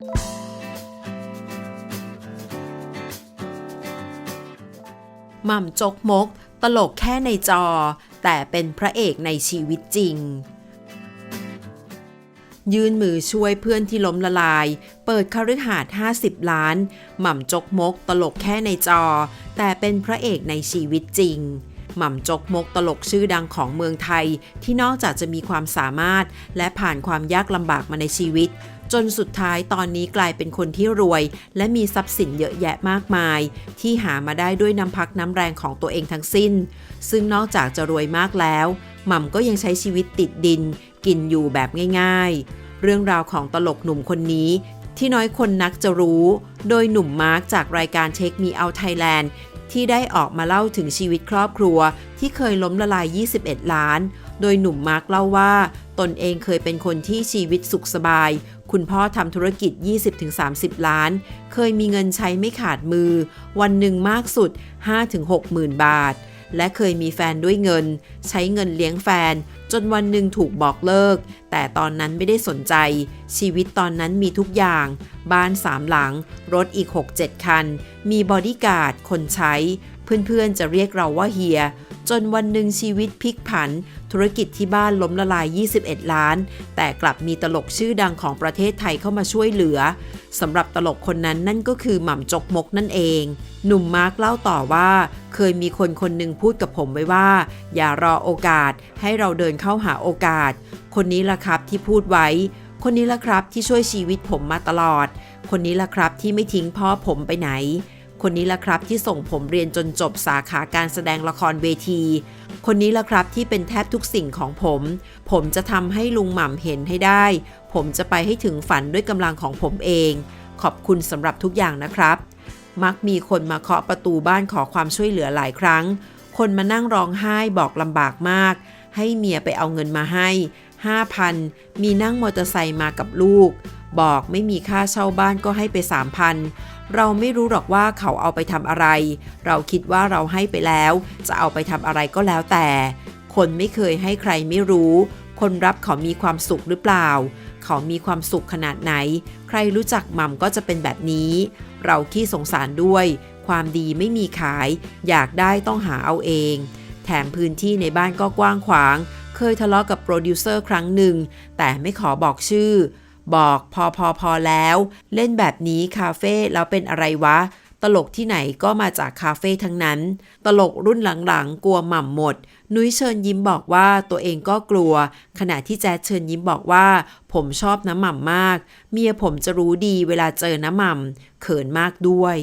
หม่ำจกมก ตลกแค่ในจอ แต่เป็นพระเอกในชีวิตจริง ยื่นมือช่วยเพื่อนที่ล้มละลาย เปิดคฤหาสน์50 ล้าน หม่ำจกมก ตลกแค่ในจอ แต่เป็นพระเอกในชีวิตจริง หม่ำจกมกตลกชื่อดังของเมืองไทย ที่นอกจากจะมีความสามารถ และผ่านความยากลำบากมาในชีวิต จนสุดท้ายตอนนี้กลายเป็นคนที่รวย และมีทรัพย์สินเยอะแยะมากมาย ที่หามาได้ด้วยน้ำพักน้ำแรงของตัวเองทั้งสิ้น ซึ่งนอกจากจะรวยมากแล้ว หม่ำก็ยังใช้ชีวิตติดดิน กินอยู่แบบง่าย ๆ เรื่องราวของตลกหนุ่มคนนี้ที่น้อยคนนักจะรู้ โดยหนุ่มมาร์กจากรายการเช็คมีเอาไทยแลนด์ ที่ได้ออกมาเล่าถึงชีวิตครอบครัวที่เคยล้มละลาย 21 ล้าน โดยหนุ่มมาร์กเล่าว่า ตนเองเคยเป็นคนที่ชีวิตสุขสบาย คุณพ่อทำธุรกิจ 20-30 ล้าน เคยมีเงินใช้ไม่ขาดมือ วันหนึ่งมากสุด 5-6 หมื่นบาท และเคยมีแฟนด้วยเงิน ใช้เงินเลี้ยงแฟน จนวันหนึ่งถูกบอกเลิก แต่ตอนนั้นไม่ได้สนใจ ชีวิตตอนนั้นมีทุกอย่าง บ้านสามหลัง รถอีก 6-7 คัน มีบอดี้การ์ด คนใช้ เพื่อนๆจะเรียกเราว่าเฮีย จนวันหนึ่งชีวิตพลิกผัน ธุรกิจที่บ้านล้มละลาย 21 ล้าน แต่กลับมีตลกชื่อดังของประเทศไทยเข้ามาช่วยเหลือสำหรับตลกคนนั้นนั่นก็คือหม่ำจกมกนั่นเอง หนุ่มมาร์กเล่าต่อว่า เคยมีคนคนหนึ่งพูดกับผมไว้ว่า อย่ารอโอกาส ให้เราเดินเข้าหาโอกาส คนนี้ละครับที่พูดไว้ คนนี้ละครับที่ช่วยชีวิตผมมาตลอด คนนี้ละครับที่ไม่ทิ้งพ่อผมไปไหน คนนี้ละครับที่ส่งผมเรียนจนจบสาขาการแสดงละครเวที คนนี้ละครับที่เป็นแทบทุกสิ่งของผม ผมจะทำให้ลุงหม่ำเห็นให้ได้ ผมจะไปให้ถึงฝันด้วยกำลังของผมเอง ขอบคุณสำหรับทุกอย่างนะครับ มักมีคนมาเคาะประตูบ้านขอความช่วยเหลือหลายครั้ง คนมานั่งร้องไห้บอกลำบากมาก ให้เมียไปเอาเงินมาให้ 5,000 มีนั่งมอเตอร์ไซค์มากับลูก บอกไม่มีค่าเช่าบ้านก็ให้ไป 3,000 เราไม่รู้หรอกว่าเขาเอาไปทำอะไร เราคิดว่าเราให้ไปแล้ว จะเอาไปทำอะไรก็แล้วแต่ คนไม่เคยให้ใครไม่รู้ คนรับเขามีความสุขหรือเปล่า เขามีความสุขขนาดไหน ใครรู้จักม่ำก็จะเป็นแบบนี้ เราขี้สงสารด้วย ความดีไม่มีขาย อยากได้ต้องหาเอาเอง แถมพื้นที่ในบ้านก็กว้างขวาง เคยทะเลาะกับโปรดิวเซอร์ครั้งหนึ่ง แต่ไม่ขอบอกชื่อ บอกพอพอพอแล้ว เล่นแบบนี้คาเฟ่แล้วเป็นอะไรวะ ตลกที่ไหนก็มาจากคาเฟ่ทั้งนั้น ตลกรุ่นหลังๆ กลัวหม่ำหมด นุ้ยเชิญยิ้มบอกว่าตัวเองก็กลัว ขณะที่แจ๊ดเชิญยิ้มบอกว่า ผมชอบน้ำหม่ำมาก เมียผมจะรู้ดีเวลาเจอน้ำหม่ำเขินมากด้วย